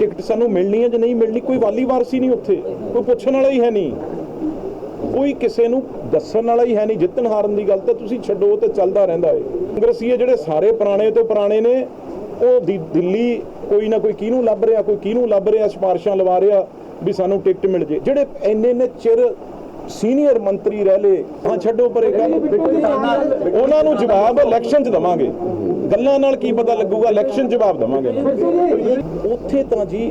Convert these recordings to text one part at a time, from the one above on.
Ticket ਸਾਨੂੰ ਮਿਲਣੀ ਹੈ ਜਾਂ ਨਹੀਂ ਮਿਲਣੀ, ਕੋਈ ਵਾਲੀ ਵਾਰਸੀ ਨਹੀਂ ਉੱਥੇ, ਕੋਈ ਪੁੱਛਣ ਵਾਲਾ ਹੀ ਹੈ ਨਹੀਂ। ਕੋਈ ਕਿਸੇ ਨੂੰ ਦੱਸਣ ਵਾਲਾ ਹੀ ਹੈ ਨਹੀਂ, ਜਿੱਤਣ ਹਾਰਨ ਦੀ ਗੱਲ ਤਾਂ ਤੁਸੀਂ ਛੱਡੋ, ਉਹ ਤੇ ਚੱਲਦਾ ਰਹਿੰਦਾ ਏ। ਕਾਂਗਰਸੀ ਜਿਹੜੇ ਸਾਰੇ ਪੁਰਾਣੇ ਤੋਂ ਪੁਰਾਣੇ ਨੇ, ਉਹ ਦਿ- ਦਿੱਲੀ ਕੋਈ ਨਾ ਕੋਈ ਕਿਹਨੂੰ ਲੱਭ ਰਿਹਾ, ਕੋਈ ਕਿਹਨੂੰ ਲੱਭ ਰਿਹਾ, ਸਿਫਾਰਸ਼ਾਂ ਲਵਾ ਰਿਹਾ ਵੀ ਸਾਨੂੰ ਟਿਕਟ ਮਿਲ ਜੇ। ਜਿਹੜੇ ਇੰਨੇ ਨੇ ਚਿਰ ਸੀਨੀਅਰ ਮੰਤਰੀ ਰਹਿ ਲੇ ਹਾਂ ਛੱਡੋ ਪਰ ਗੱਲ ਉਹਨਾਂ ਨੂੰ ਜਵਾਬ ਇਲੈਕਸ਼ਨ 'ਚ ਦਵਾਂਗੇ। ਗੱਲਾਂ ਨਾਲ ਕੀ ਪਤਾ ਲੱਗੂਗਾ ਇਲੈਕਸ਼ਨ ਜਵਾਬ ਦਵਾਂਗੇ ਉੱਥੇ ਤਾਂ ਜੀ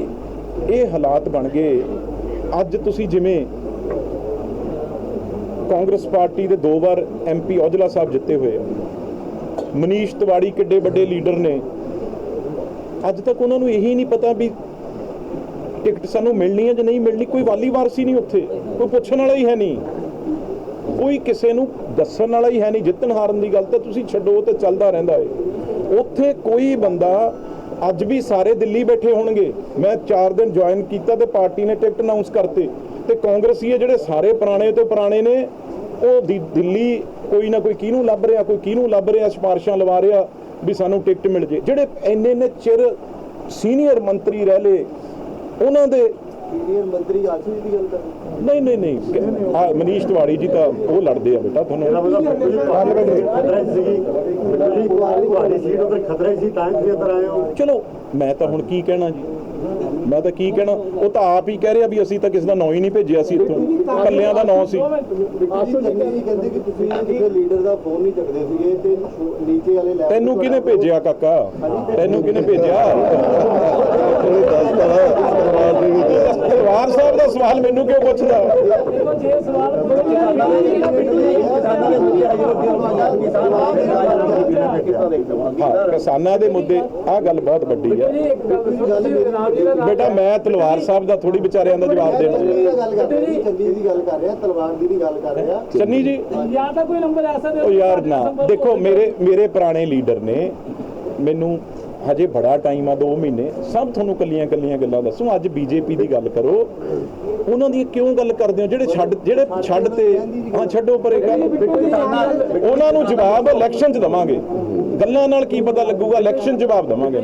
ਇਹ ਹਾਲਾਤ ਬਣ ਗਏ। ਅੱਜ ਤੁਸੀਂ ਜਿਵੇਂ ਕਾਂਗਰਸ ਪਾਰਟੀ ਦੇ ਦੋ ਵਾਰ ਐਮਪੀ ਔਜਲਾ ਸਾਹਿਬ ਜਿੱਤੇ ਹੋਏ ਆ। ਮਨੀਸ਼ ਤਿਵਾੜੀ ਕਿੱਡੇ ਵੱਡੇ ਲੀਡਰ ਨੇ। ਅੱਜ ਤੱਕ ਉਹਨਾਂ ਨੂੰ ਇਹੀ ਨਹੀਂ ਪਤਾ ਵੀ ਟਿਕਟ ਸਾਨੂੰ ਮਿਲਣੀ ਹੈ ਜਾਂ ਨਹੀਂ ਮਿਲਣੀ, ਕੋਈ ਵਾਲੀ ਵਾਰਸੀ ਨਹੀਂ ਉੱਥੇ, ਕੋਈ ਪੁੱਛਣ ਵਾਲਾ ਹੀ ਹੈ ਨਹੀਂ। ਕੋਈ ਕਿਸੇ ਨੂੰ ਦੱਸਣ ਵਾਲਾ ਹੀ ਹੈ ਨਹੀਂ, ਜਿੱਤਣ ਹਾਰਨ ਦੀ ਗੱਲ ਤਾਂ ਤੁਸੀਂ ਛੱਡੋ, ਉਹ ਤੇ ਚੱਲਦਾ ਰਹਿੰਦਾ ਏ। ਉੱਥੇ ਕੋਈ ਬੰਦਾ ਅੱਜ ਵੀ ਸਾਰੇ ਦਿੱਲੀ ਬੈਠੇ ਹੋਣਗੇ। ਮੈਂ 4 ਦਿਨ ਜੁਆਇਨ ਕੀਤਾ ਤੇ ਪਾਰਟੀ ਨੇ ਟਿਕਟ ਅਨਾਉਂਸ ਕਰਤੇ। ਤੇ ਕਾਂਗਰਸੀ ਜਿਹੜੇ ਸਾਰੇ ਪੁਰਾਣੇ ਤੋਂ ਪੁਰਾਣੇ ਨੇ, ਉਹ ਦਿ- ਦਿੱਲੀ ਕੋਈ ਨਾ ਕੋਈ ਕਿਹਨੂੰ ਲੱਭ ਰਿਹਾ, ਕੋਈ ਕਿਹਨੂੰ ਲੱਭ ਰਿਹਾ, ਸਿਫਾਰਸ਼ਾਂ ਲਵਾ ਰਿਹਾ ਵੀ ਸਾਨੂੰ ਟਿਕਟ ਮਿਲ ਜੇ। ਜਿਹੜੇ ਇੰਨੇ ਨੇ ਚਿਰ ਸੀਨੀਅਰ ਮੰਤਰੀ ਰਹਿ ਲੇ ਉਹਨਾਂ ਦੇ ਸੀਨੀਅਰ ਮੰਤਰੀ ਆਸ਼ੂ ਦੀ ਗੱਲ ਕਰ ਨਹੀਂ ਨਹੀਂ ਨਹੀਂ। ਆ ਮਨੀਸ਼ ਤਿਵਾੜੀ ਜੀ ਤਾਂ ਉਹ ਲੜਦੇ ਆ ਬੇਟਾ ਤੁਹਾਨੂੰ ਖਤਰੇ ਸੀਗੀ। ਤੁਹਾਡੀ ਸੀਟ ਉੱਤੇ ਖਤਰੇ ਸੀ ਤਾਂ ਤੁਸੀਂ ਇੱਧਰ ਆਏ ਹੋ। ਚਲੋ ਮੈਂ ਤਾਂ ਹੁਣ ਕੀ ਕਹਿਣਾ ਜੀ? ਮੈਂ ਤਾਂ ਕੀ ਕਹਿਣਾ? ਉਹ ਤਾਂ ਆਪ ਹੀ ਕਹਿ ਰਿਹਾ ਵੀ ਅਸੀਂ ਤਾਂ ਕਿਸੇ ਦਾ ਨਾਂ ਹੀ ਨਹੀਂ ਭੇਜਿਆ ਸੀ ਇੱਥੋਂ। ਕੱਲਿਆਂ ਦਾ ਨਾਂ ਸੀ। ਆਸ਼ੂ ਜੀ ਕਹਿੰਦੇ ਕਿ ਤੁਸੀਂ ਕਿਸੇ ਲੀਡਰ ਦਾ ਫੋਨ ਨਹੀਂ ਚੱਕਦੇ ਸੀਗੇ ਤੇ ਨੀਚੇ ਵਾਲੇ ਲੈਵਲ ਤੈਨੂੰ ਕਿਹਨੇ ਭੇਜਿਆ ਕਾਕਾ? ਤੈਨੂੰ ਕਿਹਨੇ ਭੇਜਿਆ? ਦਾ ਸਵਾਲ ਮੈਨੂੰ ਕਿਉਂ ਪੁੱਛਦਾ? ਹਾਂ ਕਿਸਾਨਾਂ ਦੇ ਮੁੱਦੇ ਆਹ ਗੱਲ ਬਹੁਤ ਵੱਡੀ ਹੈ। ਬੇਟਾ ਮੈਂ ਤਲਵਾਰ ਸਾਹਿਬ ਦਾ ਥੋੜੀ ਵਿਚਾਰਿਆਂ ਦਾ ਜਵਾਬ ਦੇਣਾ ਚੰਨੀ ਦੀ ਗੱਲ ਕਰ ਰਿਹਾ ਤਲਵਾਰ ਦੀ ਨਹੀਂ ਗੱਲ ਕਰ ਰਿਹਾ ਚੰਨੀ ਜੀ ਜਾਂ ਤਾਂ ਕੋਈ ਨੰਬਰ ਐਸਾ ਦੇ ਉਹ ਯਾਰ ਨਾ ਦੇਖੋ ਮੇਰੇ ਮੇਰੇ ਪੁਰਾਣੇ ਲੀਡਰ ਨੇ ਮੈਨੂੰ ਹਜੇ ਬੜਾ ਟਾਈਮ ਆ 2 ਮਹੀਨੇ। ਸਭ ਤੁਹਾਨੂੰ ਕੱਲੀਆਂ ਕੱਲੀਆਂ ਗੱਲਾਂ ਦੱਸੂ। ਅੱਜ ਬੀਜੇਪੀ ਦੀ ਗੱਲ ਕਰੋ। ਉਹਨਾਂ ਦੀ ਕਿਉਂ ਗੱਲ ਕਰਦੇ ਹੋ? ਜਿਹੜੇ ਛੱਡ ਜਿਹੜੇ ਛੱਡ ਤੇ ਹਾਂ ਛੱਡੋ ਪਰ ਗੱਲ ਉਹਨਾਂ ਨੂੰ ਜਵਾਬ ਇਲੈਕਸ਼ਨ 'ਚ ਦਵਾਂਗੇ। ਗੱਲਾਂ ਨਾਲ ਕੀ ਪਤਾ ਲੱਗੂਗਾ? ਇਲੈਕਸ਼ਨ ਜਵਾਬ ਦਵਾਂਗੇ।